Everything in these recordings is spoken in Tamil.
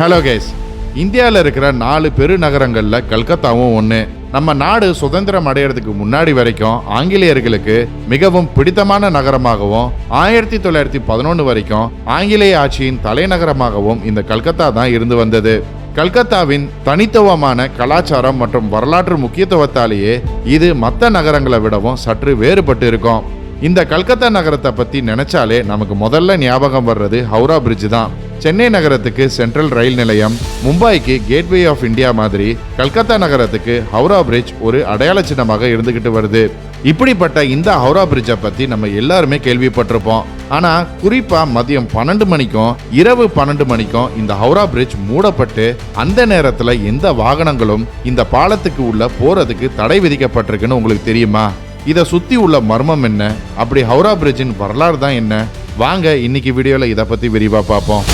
ஹலோ கேஸ் இந்தியாவில் இருக்கிற நாலு பெருநகரங்களில் கல்கத்தாவும் ஒன்று நம்ம நாடு சுதந்திரம் அடையிறதுக்கு முன்னாடி வரைக்கும் ஆங்கிலேயர்களுக்கு மிகவும் பிடித்தமான நகரமாகவும் ஆயிரத்தி தொள்ளாயிரத்தி பதினொன்று வரைக்கும் ஆங்கிலேய ஆட்சியின் தலைநகரமாகவும் இந்த கல்கத்தா தான் இருந்து வந்தது. கல்கத்தாவின் தனித்துவமான கலாச்சாரம் மற்றும் வரலாற்று முக்கியத்துவத்தாலேயே இது மற்ற நகரங்களை விடவும் சற்று வேறுபட்டு இருக்கும். இந்த கல்கத்தா நகரத்தை பற்றி நினச்சாலே நமக்கு முதல்ல ஞாபகம் வர்றது ஹவுரா பிரிட்ஜ் தான். சென்னை நகரத்துக்கு சென்ட்ரல் ரயில் நிலையம் மும்பைக்கு கேட்வே ஆஃப் இந்தியா மாதிரி கல்கத்தா நகரத்துக்கு ஹவுரா பிரிட்ஜ் ஒரு அடையாள சின்னமாக இருந்துகிட்டு வருது. இப்படிப்பட்ட இந்த ஹவுரா பிரிட்ஜை பற்றி நம்ம எல்லாருமே கேள்விப்பட்டிருப்போம். ஆனால் குறிப்பாக மதியம் பன்னெண்டு மணிக்கும் இரவு பன்னெண்டு மணிக்கும் இந்த ஹவுரா பிரிட்ஜ் மூடப்பட்டு அந்த நேரத்தில் எந்த வாகனங்களும் இந்த பாலத்துக்கு உள்ள போகிறதுக்கு தடை விதிக்கப்பட்டிருக்குன்னு உங்களுக்கு தெரியுமா? இதை சுற்றி உள்ள மர்மம் என்ன? அப்படி ஹவுரா பிரிட்ஜின் வரலாறு தான் என்ன? வாங்க இன்னைக்கு வீடியோவில் இதை பற்றி விரிவாக பார்ப்போம்.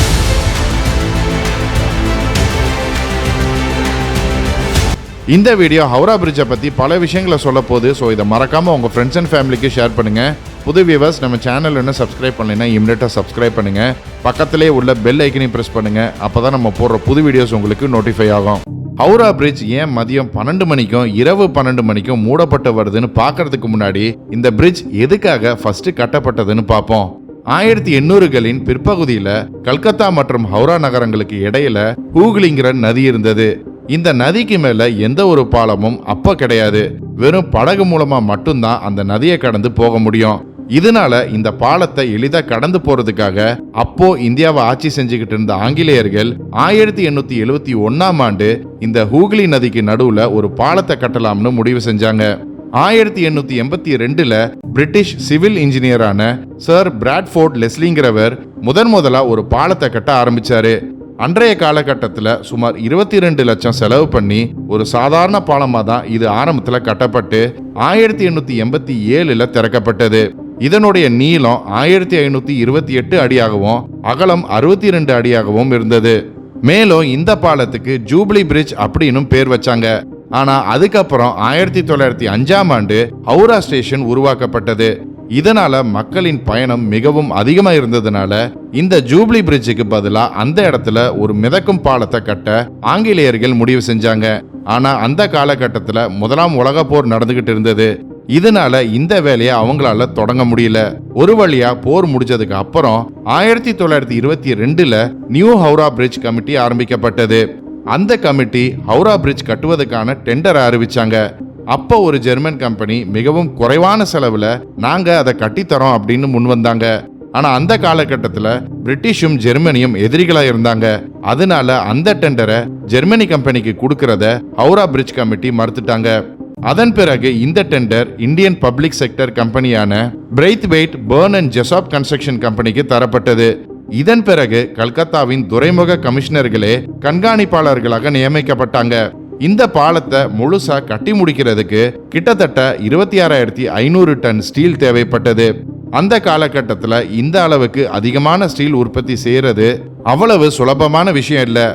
இந்த வீடியோ ஹவுரா பிரிட்ஜை பற்றி பல விஷயங்களை சொல்ல போகுது. ஸோ இதை மறக்காமல் உங்கள் ஃப்ரெண்ட்ஸ் அண்ட் ஃபேமிலிக்கு ஷேர் பண்ணுங்கள் புது வியூவர்ஸ் நம்ம சேனல் என்ன சப்ஸ்கிரைப் பண்ணலைன்னா இமிடியட்டாக சப்ஸ்கிரைப் பண்ணுங்கள் பக்கத்திலே உள்ள பெல் ஐக்கனையும் ப்ரெஸ் பண்ணுங்கள் அப்போ தான் நம்ம போடுற புது வீடியோஸ் உங்களுக்கு நோட்டிஃபை ஆகும். ஹவுரா பிரிட்ஜ் ஏன் மதியம் பன்னெண்டு மணிக்கும் இரவு பன்னெண்டு மணிக்கும் மூடப்பட்டு வருதுன்னு பார்க்கறதுக்கு முன்னாடி இந்த பிரிட்ஜ் எதுக்காக ஃபர்ஸ்ட் கட்டப்பட்டதுன்னு பார்ப்போம். ஆயிரத்தி எண்ணூறுகளின் பிற்பகுதியில கல்கத்தா மற்றும் ஹவுரா நகரங்களுக்கு இடையில ஹூக்லிங்கிற நதி இருந்தது. இந்த நதிக்கு மேல எந்த ஒரு பாலமும் அப்ப கிடையாது. வெறும் படகு மூலமா மட்டும்தான் அந்த நதியை கடந்து போக முடியும். இதனால இந்த பாலத்தை எளிதாக கடந்து போறதுக்காக அப்போ இந்தியாவை ஆட்சி செஞ்சுக்கிட்டு இருந்த ஆங்கிலேயர்கள் ஆயிரத்தி எண்ணூத்தி எழுவத்தி ஒன்னாம் ஆண்டு இந்த ஹூக்லி நதிக்கு நடுவுல ஒரு பாலத்தை கட்டலாம்னு முடிவு செஞ்சாங்க. ஆயிரத்தி எண்ணூத்தி எண்பத்தி ரெண்டுல பிரிட்டிஷ் சிவில் இன்ஜினியரான சர் பிராட்ஃபோர்ட் லெஸ்லிங்கிறவர் முதன் முதலா ஒரு பாலத்தை கட்ட ஆரம்பிச்சாரு. அன்றைய காலகட்டத்தில் சுமார் இருபத்தி ரெண்டு லட்சம் செலவு பண்ணி ஒரு சாதாரண பாலமாக தான் இது ஆரம்பத்தில் கட்டப்பட்டு ஆயிரத்தி எண்ணூற்றி எண்பத்தி ஏழில் திறக்கப்பட்டது. இதனுடைய நீளம் ஆயிரத்தி ஐநூற்றி இருபத்தி எட்டு அடியாகவும் அகலம் அறுபத்தி ரெண்டு அடியாகவும் இருந்தது. மேலும் இந்த பாலத்துக்கு ஜூப்ளி பிரிட்ஜ் அப்படின்னும் பேர் வச்சாங்க. ஆனா அதுக்கப்புறம் ஆயிரத்தி தொள்ளாயிரத்தி அஞ்சாம் ஆண்டு ஹவுரா ஸ்டேஷன் உருவாக்கப்பட்டது. இதனால மக்களின் பயணம் மிகவும் அதிகமாக இருந்ததுனால இந்த ஜூப்ளி பிரிட்ஜுக்கு பதிலாக அந்த இடத்துல ஒரு மிதக்கும் பாலத்தை கட்ட ஆங்கிலேயர்கள் முடிவு செஞ்சாங்க. ஆனா அந்த காலகட்டத்தில் முதலாம் உலக போர் நடந்துகிட்டு இருந்தது. இதனால இந்த வேலையை அவங்களால தொடங்க முடியல. ஒரு வழியா போர் முடிஞ்சதுக்கு அப்புறம் ஆயிரத்தி தொள்ளாயிரத்தி இருபத்தி ரெண்டுல நியூ ஹவுரா பிரிட்ஜ் கமிட்டி ஆரம்பிக்கப்பட்டது. அந்த கமிட்டி ஹவுரா பிரிட்ஜ் கட்டுவதற்கான டெண்டரை அறிவிச்சாங்க. அப்போ ஒரு ஜெர்மன் கம்பெனி மிகவும் குறைவான செலவுல நாங்க அதை கட்டித்தரோம் அப்படின்னு முன் வந்தாங்க. ஆனா அந்த காலகட்டத்தில் பிரிட்டிஷும் ஜெர்மனியும் எதிரிகளா இருந்தாங்க. அதனால அந்த டெண்டரை ஜெர்மனி கம்பெனிக்கு கொடுக்கறத ஹவுரா பிரிட்ஜ் கமிட்டி மறுத்துட்டாங்க. அதன் பிறகு இந்த tender Indian public sector கம்பெனியான Braithwaite Burn and Jessop construction கம்பெனிக்கு தரப்பட்டது. இதன் பிறகு கல்கத்தாவின் துறைமுக கமிஷனர்களே கண்காணிப்பாளர்களாக நியமிக்கப்பட்டாங்க. இந்த பாலத்தை முழுசா கட்டி முடிக்கிறதுக்கு கிட்டத்தட்ட இருபத்தி ஆறாயிரத்தி ஐநூறு டன் ஸ்டீல் தேவைப்பட்டது. அந்த காலகட்டத்தில் இந்த அளவுக்கு அதிகமான ஸ்டீல் உற்பத்தி செய்யறது அவ்வளவு சுலபமான விஷயம் இல்லை.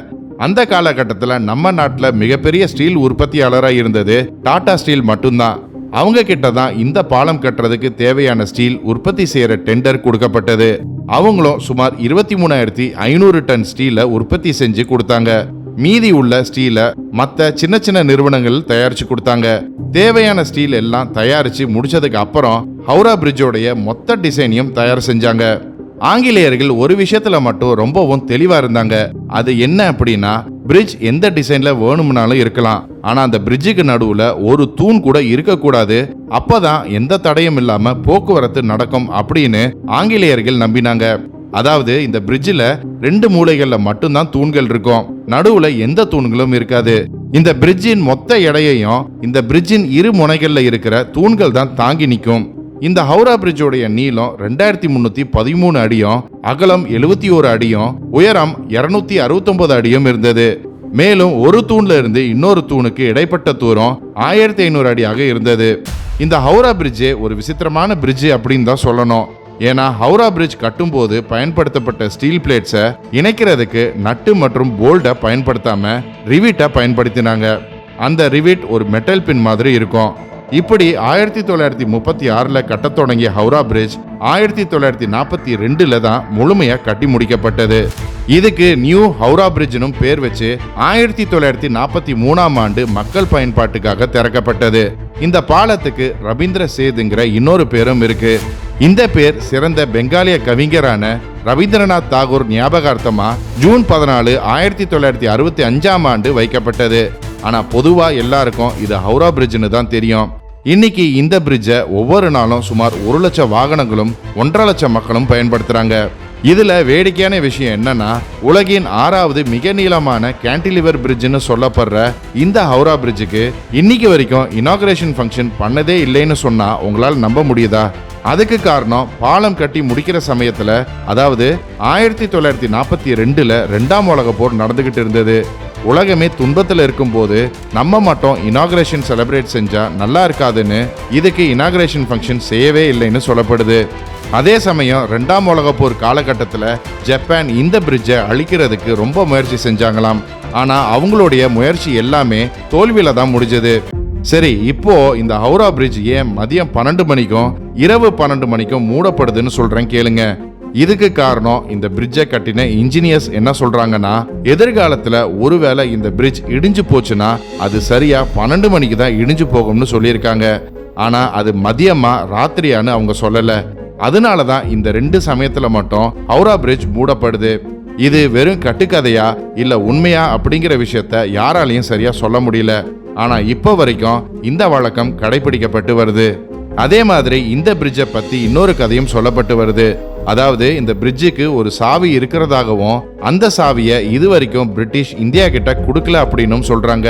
அந்த காலகட்டத்தில் நம்ம நாட்டில் மிகப்பெரிய ஸ்டீல் உற்பத்தியாளராக இருந்தது டாடா ஸ்டீல் மட்டும்தான். அவங்க கிட்ட தான் இந்த பாலம் கட்டுறதுக்கு தேவையான ஸ்டீல் உற்பத்தி செய்யற டெண்டர் கொடுக்கப்பட்டது. அவங்களும் சுமார் இருபத்தி மூணாயிரத்தி ஐநூறு டன் ஸ்டீலை உற்பத்தி செஞ்சு கொடுத்தாங்க. மீதி உள்ள ஸ்டீலை மற்ற சின்ன சின்ன நிறுவனங்கள் தயாரிச்சு கொடுத்தாங்க. தேவையான ஸ்டீல் எல்லாம் தயாரிச்சு முடிச்சதுக்கு அப்புறம் ஹவுரா பிரிட்ஜோடைய மொத்த டிசைனையும் தயார் செஞ்சாங்க. ஆங்கிலேயர்கள் ஒரு விஷயத்துல மட்டும் ரொம்பவும் தெளிவா இருந்தாங்க. அது என்ன அப்படின்னா பிரிட்ஜ் எந்த டிசைன்ல வேணும்னாலும் இருக்கலாம். ஆனா அந்த பிரிட்ஜுக்கு நடுவுல ஒரு தூண் கூட இருக்கக்கூடாது. அப்பதான் எந்த தடையும் இல்லாம போக்குவரத்து நடக்கும் அப்படின்னு ஆங்கிலேயர்கள் நம்பினாங்க. அதாவது இந்த பிரிட்ஜில் ரெண்டு மூலைகள்ல மட்டும்தான் தூண்கள் இருக்கும். நடுவுல எந்த தூண்களும் இருக்காது. இந்த பிரிட்ஜின் மொத்த எடையையும் இந்த பிரிட்ஜின் இரு முனைகள்ல இருக்கிற தூண்கள் தான் தாங்கி நிற்கும். இந்த ஹவுரா பிரிட்ஜோடைய நீளம் ரெண்டாயிரத்தி முன்னூத்தி பதிமூணு அடியும் அகலம் எழுபத்தி ஒரு அடியும் உயரம் இருநூத்தி அறுபத்தொன்பது அடியும் இருந்தது. மேலும் ஒரு தூண்ல இருந்து இன்னொரு தூணுக்கு இடைப்பட்ட தூரம் ஆயிரத்தி ஐநூறு அடியாக இருந்தது. இந்த ஹவுரா பிரிட்ஜு ஒரு விசித்திரமான பிரிட்ஜு அப்படின்னு தான் சொல்லணும். ஏன்னா ஹவுரா பிரிட்ஜ் கட்டும்போது பயன்படுத்தப்பட்ட ஸ்டீல் பிளேட்ஸை இணைக்கிறதுக்கு நட்டு மற்றும் போல்டை பயன்படுத்தாம ரிவிட்டை பயன்படுத்தினாங்க. அந்த ரிவிட் ஒரு மெட்டல் பின் மாதிரி இருக்கும். இப்படி ஆயிரத்தி தொள்ளாயிரத்தி முப்பத்தி ஆறில் கட்டத் தொடங்கிய ஹவுரா பிரிட்ஜ் ஆயிரத்தி தொள்ளாயிரத்தி நாற்பத்தி ரெண்டில் தான் முழுமையாக கட்டி முடிக்கப்பட்டது. இதுக்கு நியூ ஹவுரா பிரிட்ஜ்னும் பேர் வச்சு ஆயிரத்தி தொள்ளாயிரத்தி நாற்பத்தி மூணாம் ஆண்டு மக்கள் பயன்பாட்டுக்காக திறக்கப்பட்டது. இந்த பாலத்துக்கு ரவீந்திர சேதுங்கிற இன்னொரு பேரும் இருக்கு. இந்த பேர் சிறந்த பெங்காலிய கவிஞரான ரவீந்திரநாத் தாகூர் ஞாபகார்த்தமா ஜூன் பதினாலு ஆயிரத்தி தொள்ளாயிரத்தி அறுபத்தி அஞ்சாம் ஆண்டு வைக்கப்பட்டது. ஆனா பொதுவா எல்லாருக்கும் இது ஹவுரா பிரிட்ஜ்னு தான் தெரியும். இன்னைக்கு இந்த பிரிட்ஜை ஒவ்வொரு நாளும் சுமார் ஒரு லட்சம் வாகனங்களும் ஒன்றரை லட்சம் மக்களும் பயன்படுத்துறாங்க. இதில் வேடிக்கையான விஷயம் என்னன்னா உலகின் ஆறாவது மிக நீளமான கேன்டிலிவர் பிரிட்ஜுன்னு சொல்லப்படுற இந்த ஹவுரா பிரிட்ஜுக்கு இன்னைக்கு வரைக்கும் இனாகிரேஷன் ஃபங்க்ஷன் பண்ணதே இல்லைன்னு சொன்னால் உங்களால் நம்ப முடியுதா? அதுக்கு காரணம் பாலம் கட்டி முடிக்கிற சமயத்தில் அதாவது ஆயிரத்தி தொள்ளாயிரத்தி நாற்பத்தி ரெண்டில் ரெண்டாம் உலக போர் நடந்துக்கிட்டு இருந்தது. உலகமே துன்பத்தில் இருக்கும்போது நம்ம மட்டும் இனாகிரேஷன் செலிப்ரேட் செஞ்சால் நல்லா இருக்காதுன்னு இதுக்கு இனாகிரேஷன் ஃபங்க்ஷன் செய்யவே இல்லைன்னு சொல்லப்படுது. அதே சமயம் ரெண்டாம் உலக போர் காலகட்டத்தில் ஜப்பான் இந்த பிரிட்ஜை அழிக்கிறதுக்கு ரொம்ப முயற்சி செஞ்சாங்களாம். ஆனால் அவங்களுடைய முயற்சி எல்லாமே தோல்வியில் தான் முடிஞ்சது. சரி இப்போ இந்த ஹவுரா பிரிட்ஜ் ஏன் மதியம் பன்னெண்டு மணிக்கும் இரவு பன்னெண்டு மணிக்கும் மூடப்படுதுன்னு சொல்றேன் கேளுங்க. இதுக்கு காரணம் இந்த பிரிட்ஜை கட்டின இன்ஜினியர்ஸ் என்ன சொல்றாங்கன்னா எதிர்காலத்துல ஒருவேளை இந்த பிரிட்ஜ் இடிஞ்சு போச்சுன்னா அது சரியா பன்னெண்டு மணிக்கு தான் இடிஞ்சு போகும்னு சொல்லியிருக்காங்க. ஆனா அது மதியமா ராத்திரியான்னு அவங்க சொல்லல. அதனால தான் இந்த ரெண்டு சமயத்துல மட்டும் ஹவுரா பிரிட்ஜ் மூடப்படுது. இது வெறும் கட்டுக்கதையா இல்ல உண்மையா அப்படிங்கிற விஷயத்த யாராலையும் சரியா சொல்ல முடியல. ஆனா இப்போ வரைக்கும் இந்த வழக்கம் கடைபிடிக்கப்பட்டு வருது. அதே மாதிரி இந்த பிரிட்ஜை பத்தி இன்னொரு கதையும் சொல்லப்பட்டு வருது. அதாவது இந்த பிரிட்ஜுக்கு ஒரு சாவி இருக்கிறதாகவும் அந்த சாவியை இது வரைக்கும் பிரிட்டிஷ் இந்தியா கிட்ட கொடுக்கல அப்படின்னும் சொல்றாங்க.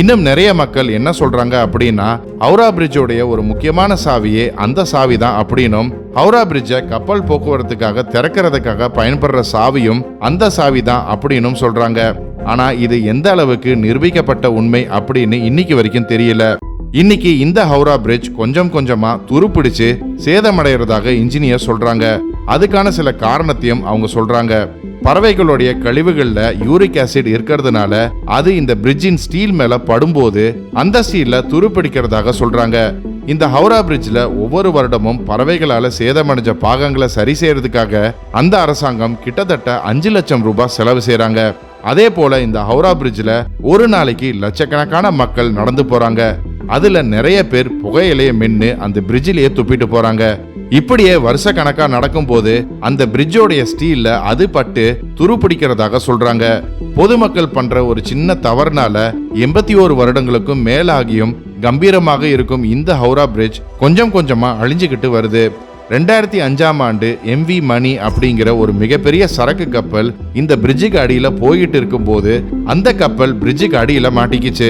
இன்னும் நிறைய மக்கள் என்ன சொல்றாங்க அப்படின்னா ஹவுரா பிரிட்ஜோடைய ஒரு முக்கியமான சாவியே அந்த சாவி தான் அப்படின்னும் ஹவுரா பிரிட்ஜை கப்பல் போக்குவரத்துக்காக திறக்கிறதுக்காக பயன்படுற சாவியும் அந்த சாவி தான் அப்படின்னும் சொல்றாங்க. ஆனா இது எந்த அளவுக்கு நிரூபிக்கப்பட்ட உண்மை அப்படின்னு இன்னைக்கு வரைக்கும் தெரியல. இன்னைக்கு இந்த ஹவுரா பிரிட்ஜ் கொஞ்சம் கொஞ்சமா துருப்பிடிச்சு சேதமடைகிறதாக இன்ஜினியர் சொல்றாங்க. அதுக்கான சில காரணத்தையும் அவங்க சொல்றாங்க. பறவைகளுடைய கழிவுகள்ல யூரிக் ஆசிட் இருக்கிறதுனால அது இந்த பிரிட்ஜின் ஸ்டீல் மேல படும்போது அந்த ஸ்டீல்ல துருப்பிடிக்கிறதாக சொல்றாங்க. இந்த ஹவுரா பிரிட்ஜில் ஒவ்வொரு வருடமும் பறவைகளால் சேதமடைஞ்ச பாகங்களை சரி செய்யறதுக்காக அந்த அரசாங்கம் கிட்டத்தட்ட அஞ்சு லட்சம் ரூபாய் செலவு செய்கிறாங்க அதே போல இந்த ஹவுரா பிரிட்ஜில் ஒரு நாளைக்கு லட்சக்கணக்கான மக்கள் நடந்து போறாங்க. அதுல நிறைய பேர் புகையிலேயே மென்னு அந்த பிரிட்ஜிலேயே துப்பிட்டு போறாங்க. இப்படியே வருஷ கணக்கா நடக்கும்போது அந்த பிரிட்ஜோடைய ஸ்டீல்ல அது பட்டு துருப்பிடிக்கிறதாக சொல்றாங்க. பொதுமக்கள் பண்ற ஒரு சின்ன தவறுனால எண்பத்தி ஓரு வருடங்களுக்கும் மேலாகியும் கம்பீரமாக இருக்கும் இந்த ஹவுரா பிரிட்ஜ் கொஞ்சம் கொஞ்சமா அழிஞ்சுக்கிட்டு வருது. ரெண்டாயிரத்தி அஞ்சாம் ஆண்டு எம்வி மணி அப்படிங்கிற ஒரு மிகப்பெரிய சரக்கு கப்பல் இந்த பிரிட்ஜுக்கு அடியில் போயிட்டு இருக்கும்போது அந்த கப்பல் பிரிட்ஜுக்கு அடியில் மாட்டிக்கிச்சு.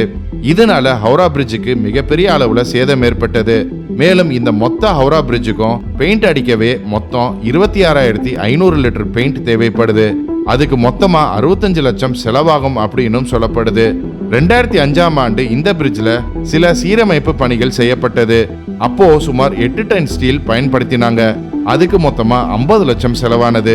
இதனால ஹவுரா பிரிட்ஜுக்கு மிகப்பெரிய அளவில் சேதம் ஏற்பட்டது. மேலும் இந்த மொத்த ஹவுரா பிரிட்ஜுக்கும் பெயிண்ட் அடிக்கவே மொத்தம் இருபத்தி ஆறாயிரத்தி ஐநூறு லிட்டர் பெயிண்ட் தேவைப்படுது. அதுக்கு மொத்தமா அறுபத்தஞ்சு லட்சம் செலவாகும் அப்படின்னும் சொல்லப்படுது. ரெண்டாயிரத்தி அஞ்சாம் ஆண்டு இந்த பிரிட்ஜில் சில சீரமைப்பு பணிகள் செய்யப்பட்டது. அப்போ சுமார் எட்டு டன் ஸ்டீல் பயன்படுத்தினாங்க. அதுக்கு மொத்தமா ஐம்பது லட்சம் செலவானது.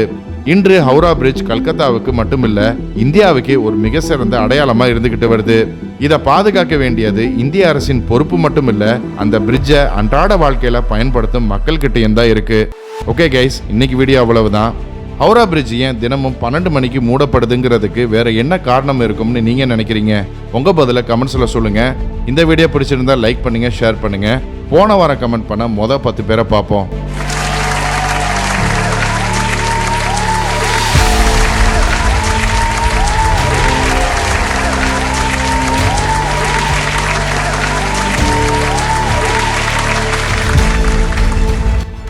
இன்று ஹவுரா பிரிட்ஜ் கல்கத்தாவுக்கு மட்டுமில்ல இந்தியாவுக்கு ஒரு மிக சிறந்த அடையாளமா இருந்துகிட்டு வருது. இதை பாதுகாக்க வேண்டியது இந்திய அரசின் பொறுப்பு மட்டுமில்ல அந்த பிரிட்ஜை அன்றாட வாழ்க்கையில பயன்படுத்தும் மக்கள்கிட்டயும் தான் இருக்கு. ஓகே கைஸ் இன்னைக்கு வீடியோ அவ்வளவுதான். ஹவுரா பிரிட்ஜ் ஏன் தினமும் பன்னெண்டு மணிக்கு மூடப்படுதுங்கிறதுக்கு வேற என்ன காரணம் இருக்கும்னு நீங்க நினைக்கிறீங்க? உங்க பதில கமெண்ட்ஸ்ல சொல்லுங்க. இந்த வீடியோ பிடிச்சிருந்தா லைக் பண்ணுங்க ஷேர் பண்ணுங்க. போன வாரம் கமெண்ட் பண்ண மொதல் பத்து பேரை பார்ப்போம்.